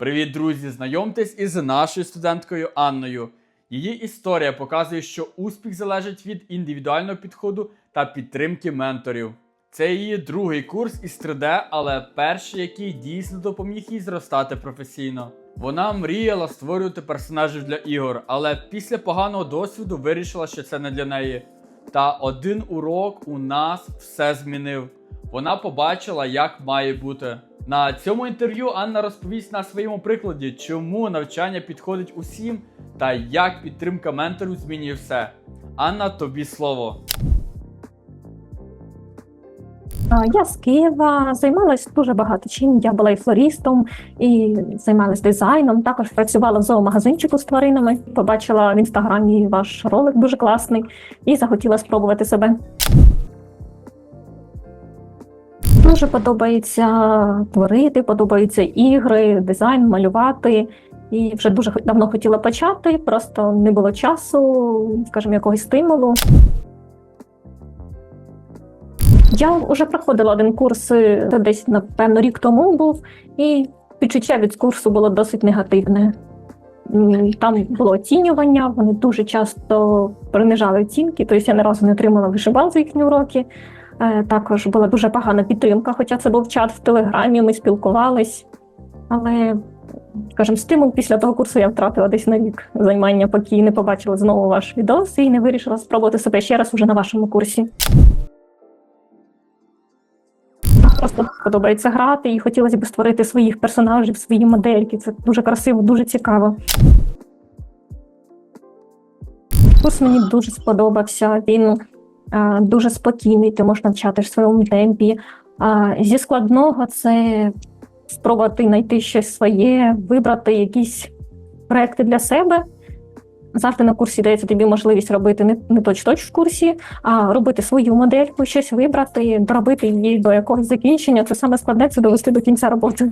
Привіт, друзі! Знайомтесь із нашою студенткою Анною. Її історія показує, що успіх залежить від індивідуального підходу та підтримки менторів. Це її другий курс із 3D, але перший, який дійсно допоміг їй зростати професійно. Вона мріяла створювати персонажів для ігор, але після поганого досвіду вирішила, що це не для неї. Та один урок у нас все змінив. Вона побачила, як має бути. На цьому інтерв'ю Анна розповість на своєму прикладі, чому навчання підходить усім та як підтримка менторів змінює все. Анна, тобі слово. Я з Києва займалась дуже багато чим. Я була і флористом, і займалась дизайном. Також працювала в зоомагазинчику з тваринами. Побачила в інстаграмі ваш ролик дуже класний і захотіла спробувати себе. Дуже подобається творити, подобаються ігри, дизайн, малювати. І вже дуже давно хотіла почати, просто не було часу, скажімо, якогось стимулу. Я вже проходила один курс це десь, напевно, рік тому був, і відчуття від курсу було досить негативне. Там було оцінювання, вони дуже часто принижали оцінки, тобто я ні разу не отримала вишивал за їхні уроки. Е, Також була дуже погана підтримка, хоча це був чат в Телеграмі, ми спілкувались. Але, скажімо, стимул після того курсу я втратила десь на рік займання, поки не побачила знову ваш відос і не вирішила спробувати себе ще раз уже на вашому курсі. Просто подобається грати, і хотілося б створити своїх персонажів, свої модельки. Це дуже красиво, дуже цікаво. Курс мені дуже сподобався. Він дуже спокійний, ти можеш навчати в своєму темпі. А, зі складного це спробувати знайти щось своє, вибрати якісь проекти для себе. Завжди на курсі дається тобі можливість робити не, не точ-точ в курсі, а робити свою модельку, щось вибрати, доробити її до якогось закінчення. Це саме складне це довести до кінця роботи.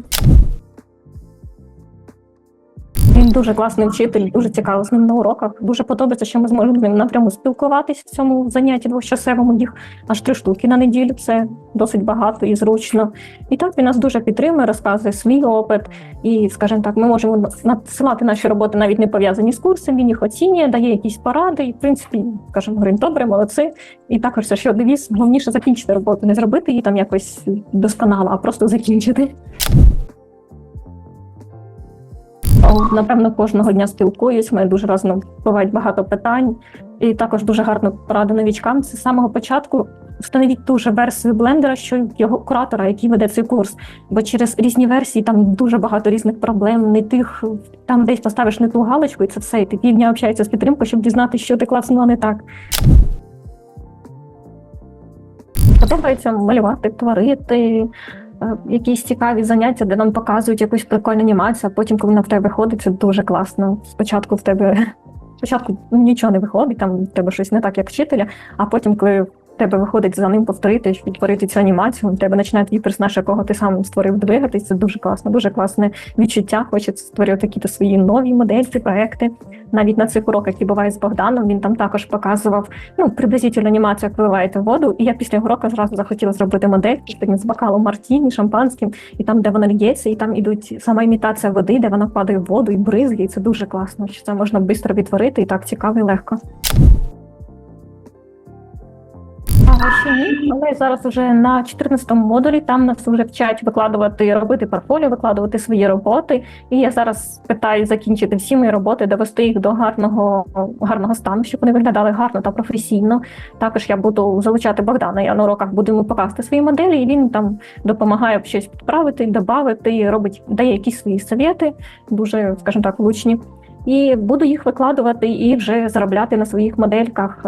Він дуже класний вчитель, дуже цікаво з ним на уроках. Дуже подобається, що ми зможемо з ним напряму спілкуватись в цьому занятті двочасовому. Їх аж три штуки на неділю. Це досить багато і зручно. І так він нас дуже підтримує, розказує свій опит. І, скажімо так, ми можемо надсилати наші роботи навіть не пов'язані з курсом. Він їх оцінює, дає якісь поради. І в принципі, скажімо, говорить, добре, молодці. І також це що девіз, головніше закінчити роботу, не зробити її там якось досконало, а просто закінчити. Напевно, кожного дня спілкуюсь. У мене дуже разом бувають багато питань, і також дуже гарно порада новічкам. Це з самого початку встановіть ту же версію блендера, що його куратора, який веде цей курс. Бо через різні версії там дуже багато різних проблем, не тих там десь поставиш не ту галочку, і це все. І ти півдня общається з підтримкою, щоб дізнатися, що ти класно не так. Подобається малювати, творити, якісь цікаві заняття, де нам показують якусь прикольну анімацію, а потім, коли вона в тебе виходить, це дуже класно. Спочатку в тебе спочатку нічого не виходить, там в тебе щось не так, як вчителя, а потім, коли тебе виходить за ним повторити, відтворити цю анімацію, тебе починає твій персонаж, якого ти сам створив двигатись. Це дуже класно, дуже класне відчуття. Хочеться створювати якісь свої нові модельки, проекти. Навіть на цих уроках, які бувають з Богданом, він там також показував ну, приблизительну анімацію, як виливаєте воду. І я після уроку зразу захотіла зробити модель з бокалом мартіні, шампанським, і там, де вона лється, і там ідуть сама імітація води, де вона впадає в воду і бризги. І це дуже класно. Що це можна швидко відтворити і так цікаво і легко. Ще але зараз вже на 14-му модулі там нас вже вчать викладувати, робити портфоліо, викладувати свої роботи. І я зараз питаю закінчити всі мої роботи, довести їх до гарного гарного стану, щоб вони виглядали гарно та професійно. Також я буду залучати Богдана. Я на уроках буду йому показувати свої моделі, і він там допомагає щось підправити, додати, робить дає якісь свої совєти, дуже, скажімо так, влучні. І буду їх викладувати і вже заробляти на своїх модельках.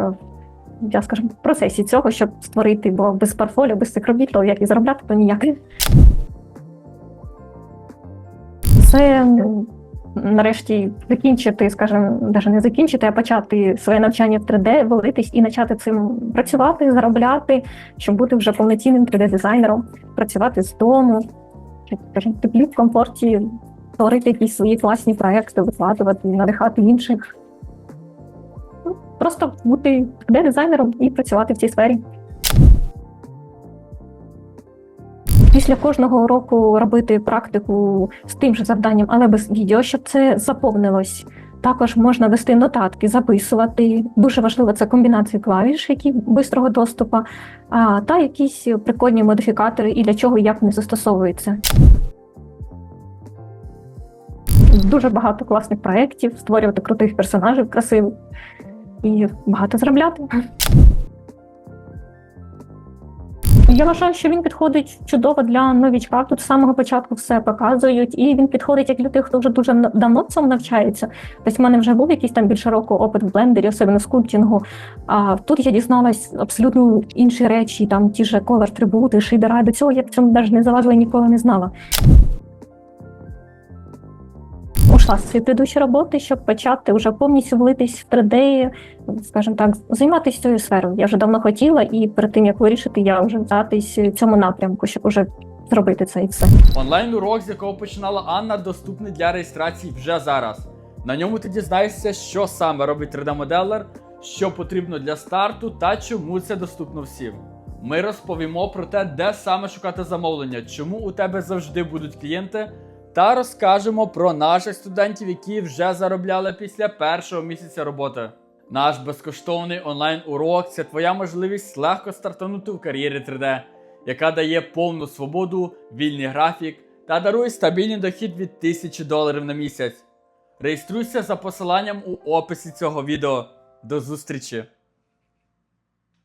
Я скажу, в процесі цього, щоб створити, бо без портфоліо, без цих робіт, як і заробляти, то ніяк. Це нарешті закінчити, скажімо, навіть не закінчити, а почати своє навчання в 3D, валитись і почати цим працювати, заробляти, щоб бути вже повноцінним 3D-дизайнером, працювати з дому, скажімо, теплі, в комфорті, створити якісь свої класні проекти, викладувати, надихати інших. Просто бути 3D-дизайнером і працювати в цій сфері. Після кожного уроку робити практику з тим же завданням, але без відео, щоб це заповнилось. Також можна вести нотатки, записувати. Дуже важливо це комбінації клавіш, які бистрого доступу, та якісь прикольні модифікатори і для чого і як вони застосовуються. Дуже багато класних проєктів, створювати крутих персонажів красивих і багато заробляти. Я вважаю, що він підходить чудово для новічка. Тут з самого початку все показують, і він підходить як для тих, хто вже дуже давно в цьому навчається. Тобто в мене вже був якийсь там більше року опит в блендері, особливо в скульптингу. А тут я дізналась абсолютно інші речі, там ті ж колор трибути, шейдера. До цього я в цьому навіть не залазила ніколи не знала. Ушла з цієї предыдущої роботи, щоб почати вже повністю влитись в 3D, скажімо так, займатися цією сферою. Я вже давно хотіла, і перед тим як вирішити, я вже взятись в цьому напрямку, щоб уже зробити це і все. Онлайн урок, з якого починала Анна, доступний для реєстрації вже зараз. На ньому ти дізнаєшся, що саме робить 3D-моделер, що потрібно для старту та чому це доступно всім. Ми розповімо про те, де саме шукати замовлення, чому у тебе завжди будуть клієнти, та розкажемо про наших студентів, які вже заробляли після першого місяця роботи. Наш безкоштовний онлайн-урок це твоя можливість легко стартанути в кар'єрі 3D, яка дає повну свободу, вільний графік та дарує стабільний дохід від 1000 доларів на місяць. Реєструйся за посиланням у описі цього відео. До зустрічі!